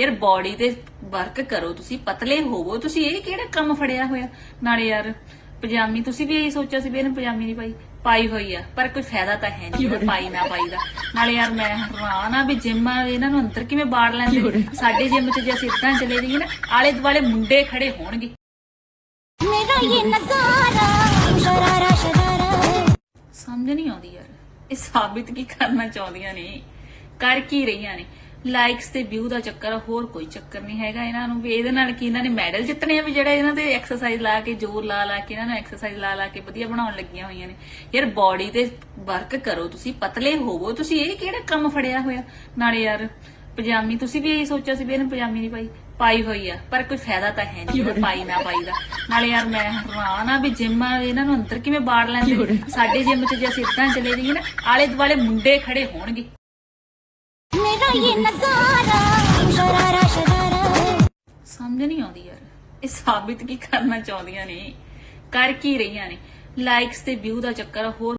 ਯਾਰ ਬਾਡੀ ਤੇ ਵਰਕ ਕਰੋ ਤੁਸੀਂ ਪਤਲੇ ਹੋਵੋ। ਤੁਸੀਂ ਇਹ ਕਿਹੜਾ ਕੰਮ ਫੜਿਆ ਹੋਇਆ? ਨਾਲੇ ਯਾਰ ਪਜਾਮੀ ਤੁਸੀਂ ਵੀ ਇਹ ਸੋਚਿਆ ਸੀ ਵੀ ਇਹਨੇ ਪਜਾਮੀ ਨਹੀਂ ਪਾਈ? ਪਾਈ ਹੋਈ ਆ ਪਰ ਕੋਈ ਫਾਇਦਾ ਤਾਂ ਹੈ ਨਹੀਂ ਪਾਈ ਨਾ ਪਾਈ ਦਾ। ਨਾਲੇ ਯਾਰ ਮੈਂ ਹੈਰਾਨ ਆ ਵੀ ਜਿਮ ਇਹਨਾਂ ਨੂੰ ਅੰਦਰ ਕਿਵੇਂ ਬਾੜ ਲੈਂਦੇ ਸਾਡੇ ਜਿੰਮ 'ਚ ਜੇ ਅਸੀਂ ਇਦਾਂ ਚਲੇ ਜਾਈਏ ਨਾ ਆਲੇ ਦੁਆਲੇ ਮੁੰਡੇ ਖੜੇ ਹੋਣਗੇ। ਸਮਝ ਨਹੀਂ ਆਉਂਦੀ ਯਾਰ ਇਹ ਸਾਬਿਤ ਕੀ ਕਰਨਾ ਚਾਹੁੰਦੀਆਂ ਨੇ? ਕਰ ਕੀ ਰਹੀਆਂ ਨੇ? ਲਾਈਕਸ ਤੇ ਵਿਊ ਦਾ ਚੱਕਰ ਆ, ਹੋਰ ਕੋਈ ਚੱਕਰ ਨਹੀਂ ਹੈਗਾ ਇਹਨਾਂ ਨੂੰ ਵੀ ਇਹਦੇ ਨਾਲ ਕੀ ਇਹਨਾਂ ਨੇ ਮੈਡਲ ਜਿੱਤਣੇ ਆ ਵੀ ਜਿਹੜਾ ਇਹਨਾਂ ਦੇ ਐਕਸਰਸਾਈਜ਼ ਲਾ ਕੇ ਜ਼ੋਰ ਲਾ ਲਾ ਕੇ ਇਹਨਾਂ ਨੂੰ ਐਕਸਰਸਾਈਜ਼ ਲਾ ਲਾ ਕੇ ਵਧੀਆ ਬਣਾਉਣ ਲੱਗੀਆਂ ਹੋਈਆਂ ਨੇ। ਯਾਰ ਬਾਡੀ ਤੇ ਵਰਕ ਕਰੋ ਤੁਸੀਂ ਪਤਲੇ ਹੋਵੋ। ਤੁਸੀਂ ਇਹ ਕਿਹੜਾ ਕੰਮ ਫੜਿਆ ਹੋਇਆ? ਨਾਲੇ ਯਾਰ ਪਜਾਮੀ ਤੁਸੀਂ ਵੀ ਇਹੀ ਸੋਚਿਆ ਸੀ ਵੀ ਇਹਨੇ ਪਜਾਮੀ ਨਹੀਂ ਪਾਈ? ਪਾਈ ਹੋਈ ਆ ਪਰ ਕੋਈ ਫਾਇਦਾ ਤਾਂ ਹੈ ਨਹੀਂ ਪਾਈ ਨਾ ਪਾਈ ਦਾ। ਨਾਲੇ ਯਾਰ ਮੈਂ ਹੈਰਾਨ ਆ ਵੀ ਜਿੰਮ ਇਹਨਾਂ ਨੂੰ ਅੰਦਰ ਕਿਵੇਂ ਬਾੜ ਲੈਂਦੇ ਸਾਡੇ ਜਿੰਮ 'ਚ ਜੇ ਅਸੀਂ ਇਦਾਂ ਚਲੇ ਜਾਈਏ ਨਾ ਆਲੇ ਦੁਆਲੇ ਮੁੰਡੇ ਖੜੇ ਹੋਣਗੇ। ਸਮਝ ਨਹੀਂ ਆਉਂਦੀ ਯਾਰ। ਇਹ ਸਾਬਿਤ ਕੀ ਕਰਨਾ ਚਾਹੁੰਦੀਆਂ ਨੇ? ਕਰ ਕੀ ਰਹੀਆਂ ਨੇ? ਲਾਈਕਸ ਤੇ ਵਿਊ ਦਾ ਚੱਕਰ ਹੋਰ